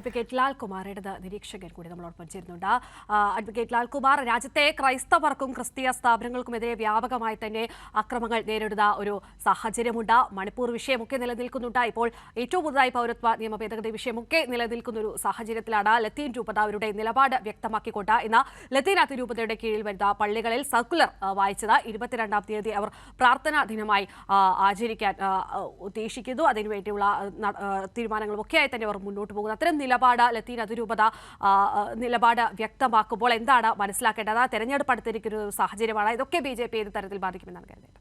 Advocate ലാൽകുമാറുടെ നിരീക്ഷകൻ കൂടി നമ്മളോടൊപ്പം ചേരുന്നുണ്ട്. അഡ്വക്കേറ്റ് ലാൽകുമാർ രാജ്യത്തെ ക്രൈസ്തവർക്കും ക്രിസ്തീയ സ്ഥാപനങ്ങൾക്കുമെതിരെ വ്യാപകമായി തന്നെ അക്രമങ്ങൾ നേരിടുന്ന ഒരു സാഹചര്യമുണ്ട്. മണിപ്പൂർ വിഷയമൊക്കെ നിലനിൽക്കുന്നുണ്ട്. ഇപ്പോൾ ഏറ്റവും പുതുതായി പൗരത്വ നിയമ ഭേദഗതി വിഷയമൊക്കെ നിലനിൽക്കുന്ന ഒരു സാഹചര്യത്തിലാണ് ലത്തീൻ രൂപത അവരുടെ നിലപാട് വ്യക്തമാക്കിക്കൊണ്ട് ഇന്ന് ലത്തീൻ രൂപതയുടെ കീഴിൽ വരുന്ന പള്ളികളിൽ സർക്കുലർ വായിച്ചത്. ഇരുപത്തിരണ്ടാം തീയതി അവർ പ്രാർത്ഥനാ ദിനമായി ആചരിക്കാൻ ഉദ്ദേശിക്കുന്നു. അതിനുവേണ്ടിയുള്ള തീരുമാനങ്ങളും ഒക്കെയായി തന്നെ അവർ മുന്നോട്ട് പോകുന്നു. അത്തരം നിലപാട് ലത്തീൻ അതിരൂപത നിലപാട് വ്യക്തമാക്കുമ്പോൾ എന്താണ് മനസ്സിലാക്കേണ്ടത്? തെരഞ്ഞെടുപ്പ് അടുത്തിരിക്കുന്ന ഒരു സാഹചര്യമാണ്. ഇതൊക്കെ ബി ജെ പി ഏത് തരത്തിൽ ബാധിക്കുമെന്നാണ് കരുതുന്നത്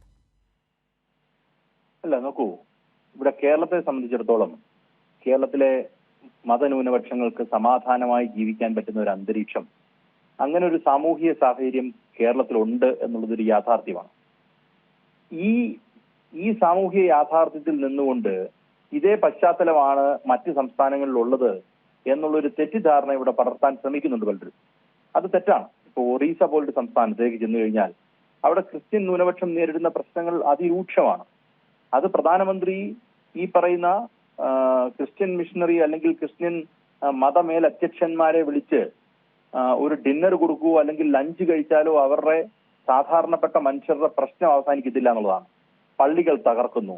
അല്ല നോക്കൂ. ഇവിടെ കേരളത്തെ സംബന്ധിച്ചിടത്തോളം കേരളത്തിലെ മതന്യൂനപക്ഷങ്ങൾക്ക് സമാധാനമായി ജീവിക്കാൻ പറ്റുന്ന ഒരു അന്തരീക്ഷം അങ്ങനെ ഒരു സാമൂഹിക സാഹചര്യം കേരളത്തിലുണ്ട് എന്നുള്ളതൊരു യാഥാർത്ഥ്യമാണ്. ഈ ഈ സാമൂഹിക യാഥാർത്ഥ്യത്തിൽ നിന്നുകൊണ്ട് ഇതേ പശ്ചാത്തലമാണ് മറ്റ് സംസ്ഥാനങ്ങളിലുള്ളത് എന്നുള്ളൊരു തെറ്റിദ്ധാരണ ഇവിടെ പടർത്താൻ ശ്രമിക്കുന്നുണ്ട് പലരും. അത് തെറ്റാണ്. ഇപ്പോൾ ഒറീസ പോലൊരു സംസ്ഥാനത്തേക്ക് ചെന്നു കഴിഞ്ഞാൽ അവിടെ ക്രിസ്ത്യൻ ന്യൂനപക്ഷം നേരിടുന്ന പ്രശ്നങ്ങൾ അതിരൂക്ഷമാണ്. അത് പ്രധാനമന്ത്രി ഈ പറയുന്ന ക്രിസ്ത്യൻ മിഷണറി അല്ലെങ്കിൽ ക്രിസ്ത്യൻ മതമേലധ്യക്ഷന്മാരെ വിളിച്ച് ഒരു ഡിന്നർ കൊടുക്കുകയോ അല്ലെങ്കിൽ ലഞ്ച് കഴിച്ചാലോ അവരുടെ സാധാരണപ്പെട്ട മനുഷ്യരുടെ പ്രശ്നം അവസാനിക്കത്തില്ല എന്നുള്ളതാണ്. പള്ളികൾ തകർക്കുന്നു.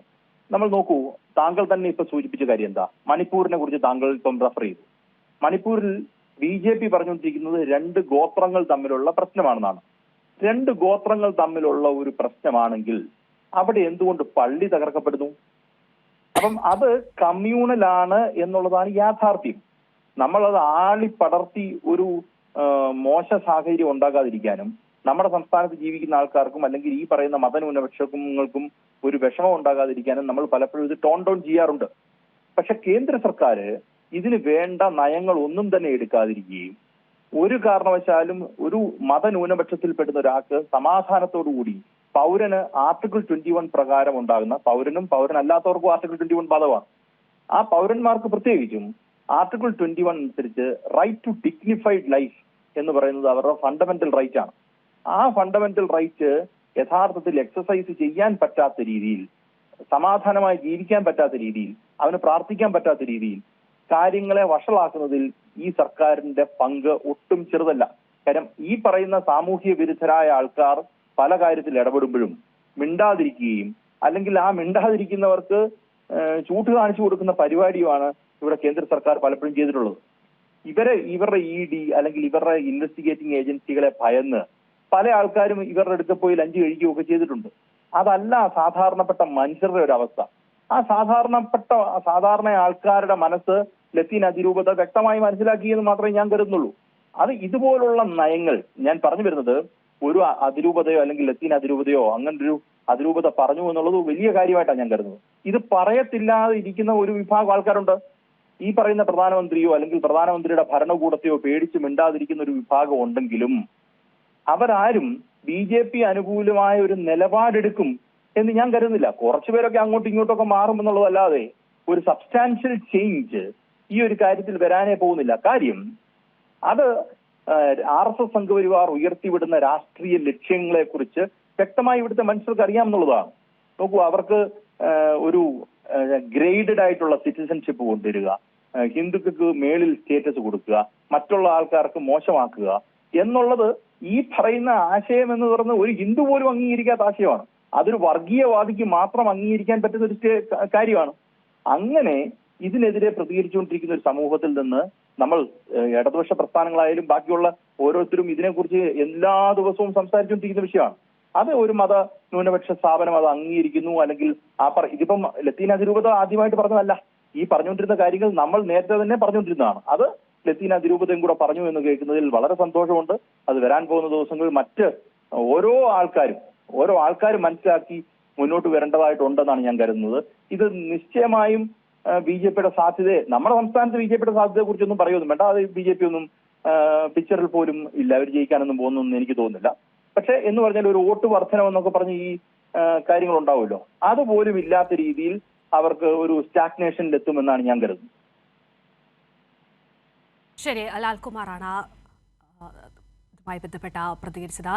നമ്മൾ നോക്കൂ താങ്കൾ തന്നെ ഇപ്പൊ സൂചിപ്പിച്ച കാര്യം എന്താ? മണിപ്പൂരിനെ കുറിച്ച് താങ്കൾ ഇപ്പം റെഫർ ചെയ്തു. മണിപ്പൂരിൽ ബി ജെ പി പറഞ്ഞുകൊണ്ടിരിക്കുന്നത് രണ്ട് ഗോത്രങ്ങൾ തമ്മിലുള്ള പ്രശ്നമാണെന്നാണ്. രണ്ട് ഗോത്രങ്ങൾ തമ്മിലുള്ള ഒരു പ്രശ്നമാണെങ്കിൽ അവിടെ എന്തുകൊണ്ട് പള്ളി തകർക്കപ്പെടുന്നു? അപ്പം അത് കമ്മ്യൂണലാണ് എന്നുള്ളതാണ് യാഥാർത്ഥ്യം. നമ്മളത് ആളി പടർത്തി ഒരു മോശ സാഹചര്യം ഉണ്ടാകാതിരിക്കാനും നമ്മുടെ സംസ്ഥാനത്ത് ജീവിക്കുന്ന ആൾക്കാർക്കും അല്ലെങ്കിൽ ഈ പറയുന്ന മതന്യൂനപക്ഷങ്ങൾക്കും ഒരു വിഷമം ഉണ്ടാകാതിരിക്കാനും നമ്മൾ പലപ്പോഴും ഇത് ടോൺ ഡൗൺ ചെയ്യാറുണ്ട്. പക്ഷെ കേന്ദ്ര സർക്കാർ ഇതിന് വേണ്ട നയങ്ങൾ ഒന്നും തന്നെ എടുക്കാതിരിക്കുകയും ഒരു കാരണവശാലും ഒരു മതന്യൂനപക്ഷത്തിൽപ്പെടുന്ന ഒരാൾക്ക് സമാധാനത്തോടുകൂടി പൗരന് ആർട്ടിക്കിൾ ട്വന്റി വൺ പ്രകാരം ഉണ്ടാകുന്ന പൗരനും പൗരനല്ലാത്തവർക്കും ആർട്ടിക്കിൾ ട്വന്റി വൺ ബാധകമാണ് ആ പൗരന്മാർക്ക് പ്രത്യേകിച്ചും ആർട്ടിക്കിൾ ട്വന്റി വൺ അനുസരിച്ച് റൈറ്റ് ടു ഡിഗ്നിഫൈഡ് ലൈഫ് എന്ന് പറയുന്നത് അവരുടെ ഫണ്ടമെന്റൽ റൈറ്റ് ആണ്. ആ ഫണ്ടമെന്റൽ റൈറ്റ് യഥാർത്ഥത്തിൽ എക്സസൈസ് ചെയ്യാൻ പറ്റാത്ത രീതിയിൽ സമാധാനമായി ജീവിക്കാൻ പറ്റാത്ത രീതിയിൽ അവന് പ്രാർത്ഥിക്കാൻ പറ്റാത്ത രീതിയിൽ കാര്യങ്ങളെ വഷളാക്കുന്നതിൽ ഈ സർക്കാരിന്റെ പങ്ക് ഒട്ടും ചെറുതല്ല. കാരണം ഈ പറയുന്ന സാമൂഹ്യ വിരുദ്ധരായ ആൾക്കാർ പല കാര്യത്തിൽ ഇടപെടുമ്പോഴും മിണ്ടാതിരിക്കുകയും അല്ലെങ്കിൽ ആ മിണ്ടാതിരിക്കുന്നവർക്ക് ചൂട്ട് കാണിച്ചു കൊടുക്കുന്ന പരിപാടിയുമാണ് ഇവിടെ കേന്ദ്ര സർക്കാർ പലപ്പോഴും ചെയ്തിട്ടുള്ളത്. ഇവരെ ഇവരുടെ ഇ ഡി അല്ലെങ്കിൽ ഇവരുടെ ഇൻവെസ്റ്റിഗേറ്റിംഗ് ഏജൻസികളെ ഭയന്ന് പല ആൾക്കാരും ഇവരുടെ അടുത്ത് പോയി ലഞ്ച് കഴിക്കുകയൊക്കെ ചെയ്തിട്ടുണ്ട്. അതല്ല സാധാരണപ്പെട്ട മനുഷ്യരുടെ ഒരു അവസ്ഥ. ആ സാധാരണപ്പെട്ട സാധാരണ ആൾക്കാരുടെ മനസ്സ് ലത്തീൻ അതിരൂപത വ്യക്തമായി മനസ്സിലാക്കിയെന്ന് മാത്രമേ ഞാൻ കരുതുന്നുള്ളൂ. അത് ഇതുപോലുള്ള നയങ്ങൾ ഞാൻ പറഞ്ഞു വരുന്നത് ഒരു അതിരൂപതയോ അല്ലെങ്കിൽ ലത്തീൻ അതിരൂപതയോ ഒരു അതിരൂപത പറഞ്ഞു എന്നുള്ളത് വലിയ കാര്യമായിട്ടാണ് ഞാൻ കരുതുന്നത്. ഇത് പറയത്തില്ലാതെ ഇരിക്കുന്ന ഒരു വിഭാഗം ആൾക്കാരുണ്ട്. ഈ പറയുന്ന പ്രധാനമന്ത്രിയോ അല്ലെങ്കിൽ പ്രധാനമന്ത്രിയുടെ ഭരണകൂടത്തെയോ പേടിച്ച് മിണ്ടാതിരിക്കുന്ന ഒരു വിഭാഗം ഉണ്ടെങ്കിലും അവരാരും ബി ജെ പി അനുകൂലമായ ഒരു നിലപാടെടുക്കും എന്ന് ഞാൻ കരുതുന്നില്ല. കുറച്ചുപേരൊക്കെ അങ്ങോട്ടും ഇങ്ങോട്ടൊക്കെ മാറും എന്നുള്ളതല്ലാതെ ഒരു സബ്സ്റ്റാൻഷ്യൽ ചേഞ്ച് ഈ ഒരു കാര്യത്തിൽ വരാനേ പോകുന്നില്ല. കാര്യം അത് ആർ എസ് എസ് സംഘപരിവാർ ഉയർത്തിവിടുന്ന രാഷ്ട്രീയ ലക്ഷ്യങ്ങളെ കുറിച്ച് വ്യക്തമായി ഇവിടുത്തെ മനുഷ്യർക്ക് അറിയാമെന്നുള്ളതാണ് നോക്കൂ അവർക്ക് ഒരു ഗ്രേഡഡ് ആയിട്ടുള്ള സിറ്റിസൺഷിപ്പ് കൊണ്ടുവരിക ഹിന്ദുക്കൾക്ക് മേളിൽ സ്റ്റേറ്റസ് കൊടുക്കുക മറ്റുള്ള ആൾക്കാർക്ക് മോശമാക്കുക എന്നുള്ളത് ഈ പറയുന്ന ആശയം എന്ന് പറഞ്ഞ ഒരു ഹിന്ദു പോലും അംഗീകരിക്കാത്ത ആശയമാണ്. അതൊരു വർഗീയവാദിക്ക് മാത്രം അംഗീകരിക്കാൻ പറ്റുന്ന ഒരു കാര്യമാണ്. അങ്ങനെ ഇതിനെതിരെ പ്രതികരിച്ചുകൊണ്ടിരിക്കുന്ന ഒരു സമൂഹത്തിൽ നിന്ന് നമ്മൾ ഇടതുപക്ഷ പ്രസ്ഥാനങ്ങളായാലും ബാക്കിയുള്ള ഓരോരുത്തരും ഇതിനെക്കുറിച്ച് എല്ലാ ദിവസവും സംസാരിച്ചുകൊണ്ടിരിക്കുന്ന വിഷയമാണ്. അത് ഒരു മത ന്യൂനപക്ഷ സ്ഥാപനം അത് അംഗീകരിക്കുന്നു അല്ലെങ്കിൽ ആ പറ ഇതിപ്പം ലത്തീൻ അതിരൂപത ആദ്യമായിട്ട് പറഞ്ഞതല്ല. ഈ പറഞ്ഞുകൊണ്ടിരുന്ന കാര്യങ്ങൾ നമ്മൾ നേരത്തെ തന്നെ പറഞ്ഞുകൊണ്ടിരുന്നതാണ്. അത് ലത്തീൻ അതിരൂപതയും കൂടെ പറഞ്ഞു എന്ന് കേൾക്കുന്നതിൽ വളരെ സന്തോഷമുണ്ട്. അത് വരാൻ പോകുന്ന ദിവസങ്ങളിൽ മറ്റ് ഓരോ ആൾക്കാരും ഓരോ ആൾക്കാരും മനസ്സിലാക്കി മുന്നോട്ട് വരേണ്ടതായിട്ടുണ്ടെന്നാണ് ഞാൻ കരുതുന്നത്. ഇത് നിശ്ചയമായും ബി ജെ പിയുടെ സാധ്യതയെ നമ്മുടെ സംസ്ഥാനത്ത് ബി ജെ പിയുടെ സാധ്യതയെ കുറിച്ചൊന്നും പറയുമൊന്നും വേണ്ട. അത് ബി ജെ പി ഒന്നും പിക്ചറിൽ പോലും ഇല്ല. അവർ ജയിക്കാനൊന്നും പോകുന്നൊന്നും എനിക്ക് തോന്നുന്നില്ല. പക്ഷെ എന്ന് പറഞ്ഞാൽ ഒരു വോട്ട് വർധനം എന്നൊക്കെ പറഞ്ഞ് ഈ കാര്യങ്ങൾ ഉണ്ടാവുമല്ലോ. അതുപോലും ഇല്ലാത്ത രീതിയിൽ അവർക്ക് ഒരു സ്റ്റാഗ്നേഷനിൽ എത്തുമെന്നാണ് ഞാൻ കരുതുന്നത്. ശരി ലാൽകുമാറാണ്. ഇതുമായി ബന്ധപ്പെട്ട പ്രതികരിച്ചത്.